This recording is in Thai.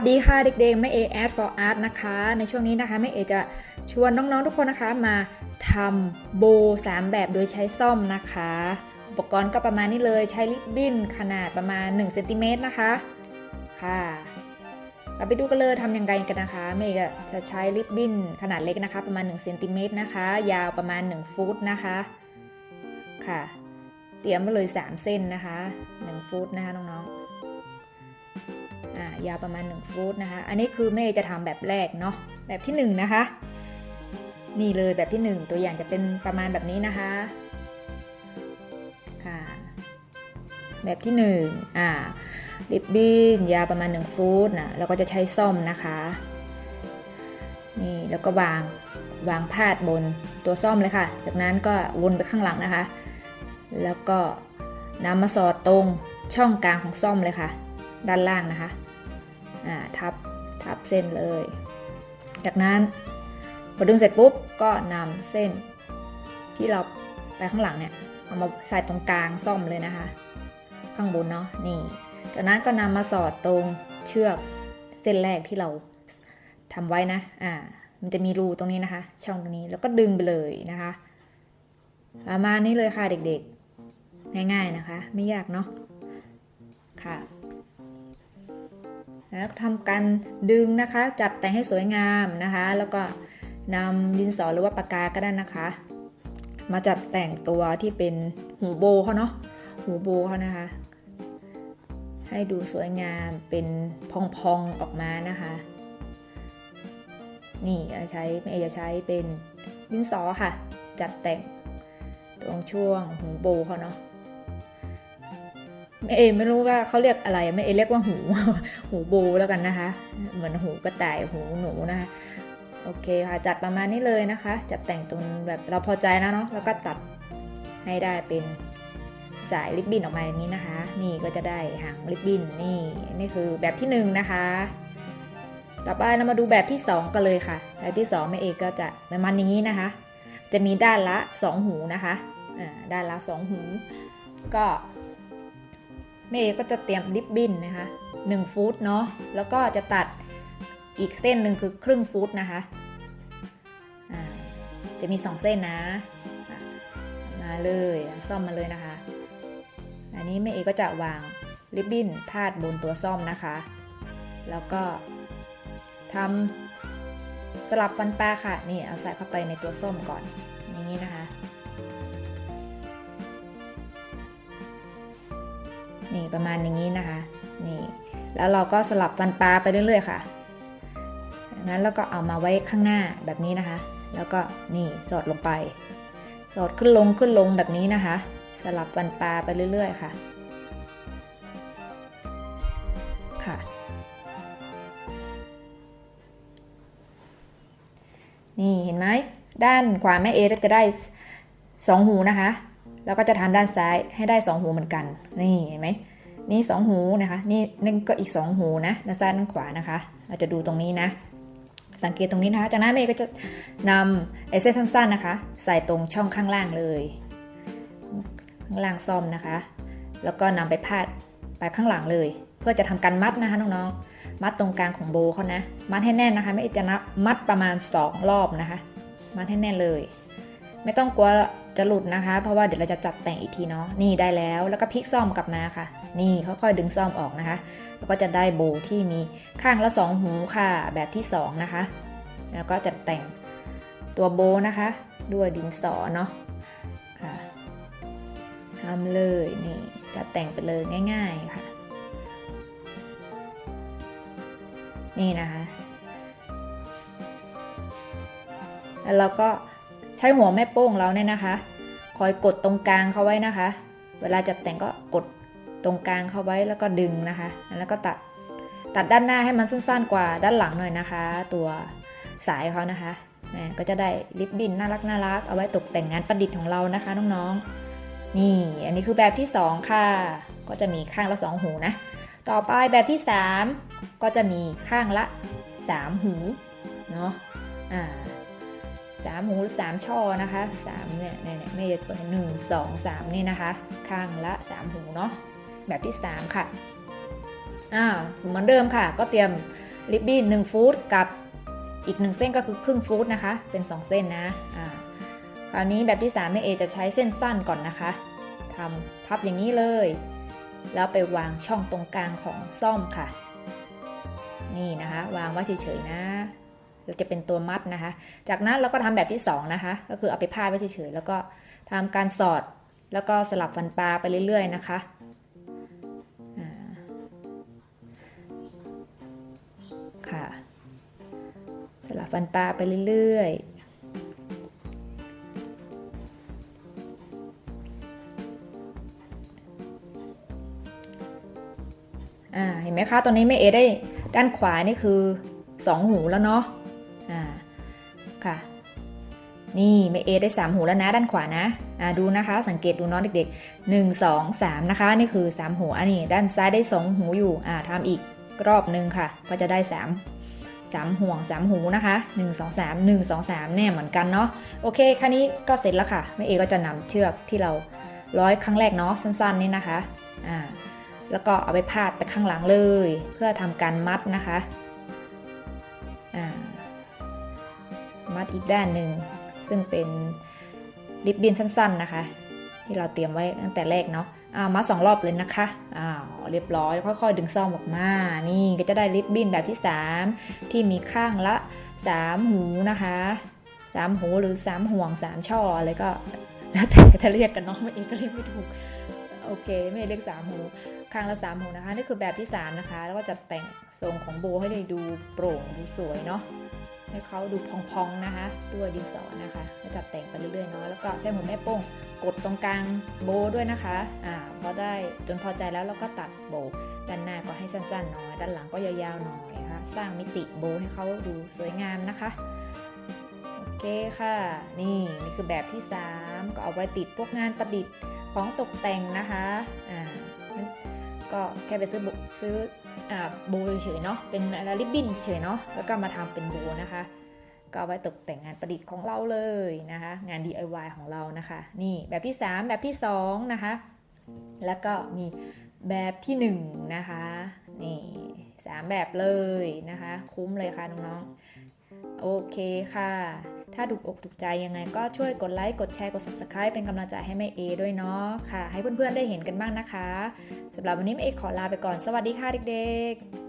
วัสดีค่ะเด็กๆแม่เอ Add for Art นะคะ ในช่วงนี้นะคะแม่เอจะชวนน้องๆทุกคนนะคะมาทำโบสามแบบโดยใช้ซ่อมนะคะ อุปกรณ์ก็ประมาณนี้เลยใช้ลิปบิ้นขนาดประมาณ1เซนติเมตรนะคะ ค่ะเราไปดูกันเลยทำยังไงกันนะคะแม่เอจะใช้ลิปบิ้นขนาดเล็กนะคะ ประมาณ1เซนติเมตรนะคะ ยาวประมาณ 1 ฟุตนะคะ ค่ะ เตรียมมาเลย 3 เส้นนะคะ 1 ฟุตนะคะน้องๆ อ่ายาวประมาณ 1 ฟุตนะคะ อันนี้คือแม่จะทำแบบแรกเนาะแบบที่ 1 นะคะ นี่เลยแบบที่ 1 ตัวอย่างจะเป็นประมาณแบบนี้นะคะค่ะแบบที่1อ่าริบบิ้นยาวประมาณ 1 ฟุตนะเราก็จะใช้ซ่อมนะคะนี่แล้วก็วางวางพาดบนตัวซ่อมเลยค่ะ จากนั้นก็วนไปข้างหลังนะคะ แล้วก็นำมาสอดตรงช่องกลางของซ่อมเลยค่ะ ด้านล่างนะคะ ทับทับเส้นเลย จากนั้นพอดึงเสร็จปุ๊บก็นำเส้นที่เราไปข้างหลังเนี่ยเอามาใส่ตรงกลางซ่อมเลยนะคะ ข้างบนเนาะนี่จากนั้นก็นำมาสอดตรงเชือกเส้นแรกที่เราทำไว้นะอ่ามันจะมีรูตรงนี้นะคะ ช่องตรงนี้แล้วก็ดึงไปเลยนะคะประมาณนี้เลยค่ะเด็กๆ ง่ายๆนะคะ ไม่ยากเนาะค่ะ แล้วทำการดึงนะคะจัดแต่งให้สวยงามนะคะ แล้วก็นำดินสอหรือว่าปากกาก็ได้นะคะ มาจัดแต่งตัวที่เป็นหูโบเขาเนาะหูโบเขานะคะ ให้ดูสวยงามเป็นพองๆออกมานะคะ นี่ใช้ไม่จะใช้เป็นดินสอค่ะ จัดแต่งตรงช่วงหูโบเขาเนาะ แม่เอไม่รู้ว่าเขาเรียกอะไรแม่เอเรียกว่าหู หูโบแล้วกันนะคะ เหมือนหูกระต่ายหูหนูนะคะ โอเคค่ะ จัดประมาณนี้เลยนะคะ จัดแต่งตรงแบบเราพอใจนะเนาะแล้วก็ตัดให้ได้เป็นสายริบบิ้นออกมาอย่างนี้นะคะ นี่ก็จะได้หางริบบิ้นนี่นี่คือแบบที่หนึ่งนะคะ ต่อไปเรามาดูแบบที่สองกันเลยค่ะ แบบที่สองแม่เอก็จะประมาณอย่างนี้นะคะ จะมีด้านละสองหูนะคะอ่าด้านละสองหู ก็ แม่เอก็จะเตรียมริบบิ้นนะคะ1ฟุตเนาะแล้วก็จะตัดอีกเส้นหนึ่งคือครึ่งฟุตนะคะจะมี 2 เส้นนะะมาเลยซ่อมมาเลยนะคะ อันนี้แม่เอก็จะวางริบบิ้นพาดบนตัวซ่อมนะคะ แล้วก็ทำสลับฟันปลาค่ะ นี่เอาใส่เข้าไปในตัวส้มก่อน อย่างนี้นะคะ นี่ประมาณอย่างนี้นะคะ นี่แล้วเราก็สลับฟันปลาไปเรื่อยๆค่ะงั้นแล้วก็เอามาไว้ข้างหน้าแบบนี้นะคะ แล้วก็นี่สอดลงไป สอดขึ้นลงขึ้นลงแบบนี้นะคะ สลับฟันปลาไปเรื่อยๆค่ะ ค่ะ นี่เห็นไหมด้านขวาแม่เอจะได้สองหูนะคะ แล้วก็จะทำด้านซ้ายให้ได้สองหูเหมือนกัน นี่เห็นไหมนี่สองหูนะคะ นี่นั่นก็อีกสองหูนะด้านซ้ายด้านขวานะคะ เราจะดูตรงนี้นะ สังเกตตรงนี้นะคะ จากนั้นเมย์ก็จะนำไอเส้นสั้น ๆนะคะ ใส่ตรงช่องข้างล่างเลย ข้างล่างซ่อมนะคะ แล้วก็นำไปพาดไปข้างหลังเลย เพื่อจะทำการมัดนะคะน้องๆ มัดตรงกลางของโบเขานะ มัดให้แน่นนะคะ ไม่จะนับมัดประมาณ 2 รอบนะคะ มัดให้แน่นเลย ไม่ต้องกลัว จะหลุดนะคะ เพราะว่าเดี๋ยวเราจะจัดแต่งอีกทีเนาะนี่ได้แล้วแล้วก็พลิกซ่อมกลับมาค่ะ นี่ค่อยๆดึงซ่อมออกนะคะ แล้วก็จะได้โบที่มีข้างละสองหูค่ะแบบที่สองนะคะ แล้วก็จัดแต่งตัวโบนะคะ ด้วยดินสอเนาะค่ะทำเลยนี่จัดแต่งไปเลยง่าย ๆค่ะ นี่นะคะ แล้วเราก็ ใช้หัวแม่โป้งเราเนี่ยนะคะ คอยกดตรงกลางเขาไว้นะคะ เวลาจัดแต่งก็กดตรงกลางเขาไว้แล้วก็ดึงนะคะ แล้วก็ตัดตัดด้านหน้าให้มันสั้นๆกว่าด้านหลังหน่อยนะคะ ตัวสายเขานะคะก็จะได้ริบบิ้นน่ารักน่ารักเอาไว้ตกแต่งงานประดิษฐ์ของเรานะคะน้องๆ นี่อันนี้คือแบบที่ 2 ค่ะ ก็จะมีข้างละ 2 หูนะ ต่อไปแบบที่ 3 ก็จะมีข้างละ 3 หูเนาะอ่า สามหูหรือสามช่อนะคะสามเนี่ยเนี่ยเนี่ยไม่เปิดหนึ่งสองสามนี่นะคะ ข้างละสามหูเนาะแบบที่สามค่ะอ้าวเหมือนเดิมค่ะ ก็เตรียมริบบิ้นหนึ่งฟุตกับอีกหนึ่งเส้นก็คือครึ่งฟุตนะคะ เป็น2เส้นนะอ่าคราวนี้แบบที่3แม่เอจะใช้เส้นสั้นก่อนนะคะทำพับอย่างนี้เลย แล้วไปวางช่องตรงกลางของซ่อมค่ะ นี่นะคะ วางไว้เฉยๆนะ จะเป็นตัวมัดนะคะ จากนั้นเราก็ทำแบบที่สองนะคะ ก็คือเอาไปพาดไว้เฉยๆแล้วก็ทำการสอดแล้วก็สลับฟันปลาไปเรื่อย ๆ นะคะค่ะ สลับฟันปลาไปเรื่อยๆอ่าเห็นไหมคะ ตอนนี้แม่เอได้ด้านขวานี่คือ 2 หูแล้วเนาะ นี่แม่เอได้ 3 หูแล้วนะด้านขวานะอ่าดูนะคะ สังเกตดูน้องเด็กๆ 1 2 3 นะคะ นี่คือ 3 หูอันนี้ด้านซ้ายได้ 2 หูอยู่อ่าทำอีกรอบหนึ่งค่ะ ก็จะได้ 3 3 ห่วง 3 หูนะคะ 1 2 3 1 2 3 เนี่ยเหมือนกันเนาะโอเคแค่นี้ก็เสร็จแล้วค่ะแม่เอก็จะนำเชือกที่เราร้อยครั้งแรกเนาะสั้นๆนี่นะคะอ่าแล้วก็เอาไปพาดไปข้างหลังเลย เพื่อทำการมัดนะคะอ่ามัดอีกด้านหนึ่ง ซึ่งเป็นริบบิ้นสั้นๆนะคะ ที่เราเตรียมไว้ตั้งแต่แรกเนาะอ่ามาสองรอบเลยนะคะอ้าวเรียบร้อยค่อยๆดึงซ่อมออกมา นี่ก็จะได้ริบบิ้นแบบที่ 3 ที่มีข้างละ 3 หูนะคะ 3 หูหรือ 3 ห่วง 3 ช่ออะไรก็แล้วแต่จะเรียกกันเนาะไม่เองก็เรียกไม่ถูกโอเค ไม่เรียก3หูข้างละ3หูนะคะ นี่คือแบบที่ 3 นะคะ แล้วก็จะแต่งทรงของโบให้ได้ดูโปร่งดูสวยเนาะ ให้เขาดูพองๆนะคะ ด้วยดินสอนะคะแล้วจัดแต่งไปเรื่อยๆเนาะแล้วก็ใช้หัวแม่โป้งกดตรงกลางโบด้วยนะคะอ่าพอได้จนพอใจแล้วเราก็ตัดโบด้านหน้าก็ให้สั้นๆหน่อยด้านหลังก็ยาวๆหน่อยนะคะสร้างมิติโบให้เขาดูสวยงามนะคะโอเคค่ะ นี่นี่คือแบบที่ 3 ก็เอาไว้ติดพวกงานประดิษฐ์ของตกแต่งนะคะอ่าก็แค่ไปซื้อโบซื้อ โบเฉยเนาะเป็นอะไรริบบิ้นเฉยเนาะแล้วก็มาทำเป็นโบนะคะ ก็เอาไว้ตกแต่งงานประดิษฐ์ของเราเลยนะคะ งาน DIY ของเรานะคะ นี่แบบที่ 3 แบบที่ 2 นะคะ แล้วก็มีแบบที่ 1 นะคะ นี่สามแบบเลยนะคะ คุ้มเลยค่ะน้องๆโอเคค่ะ ถ้าถูกอกถูกใจยังไงก็ช่วยกดไลค์กดแชร์กด subscribe เป็นกำลังใจให้แม่เอด้วยเนาะค่ะ ให้เพื่อนๆได้เห็นกันบ้างนะคะสำหรับวันนี้แม่เอขอลาไปก่อนสวัสดีค่ะเด็กๆ